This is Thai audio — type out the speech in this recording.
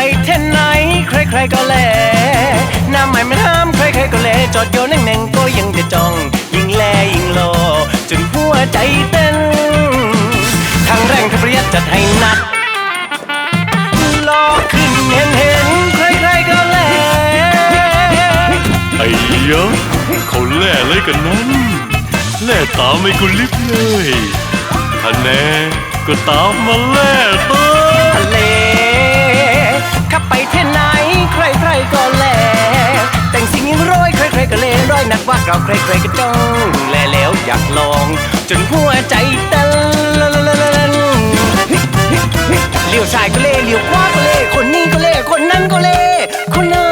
ไปเท่นไหน ใครใครก็เลหน้าใหม่ไม่ห้ามใครใครก็เลจอดโยนแหน่งๆก็ยังจะจ้อง ยิงแลยิงโลจนหัวใจเต้นทางแรงทปรียัดจัดให้หนักลอขึ้นเห็นเห็นใครใครก็เลไอ้เยอะเขาแล่เลยกันนั้น แล่ตามไม่กุลิบเลยอันแน่ก็ตามมาแล่เต้ เราใครๆก็จ้องแลแล้วอยากลอง จนหัวใจเต้นเลี้ยวซ้ายก็เล่เลี้ยวขวาก็เล่คนนี้ก็เล่คนนั้นก็เล่คนน้น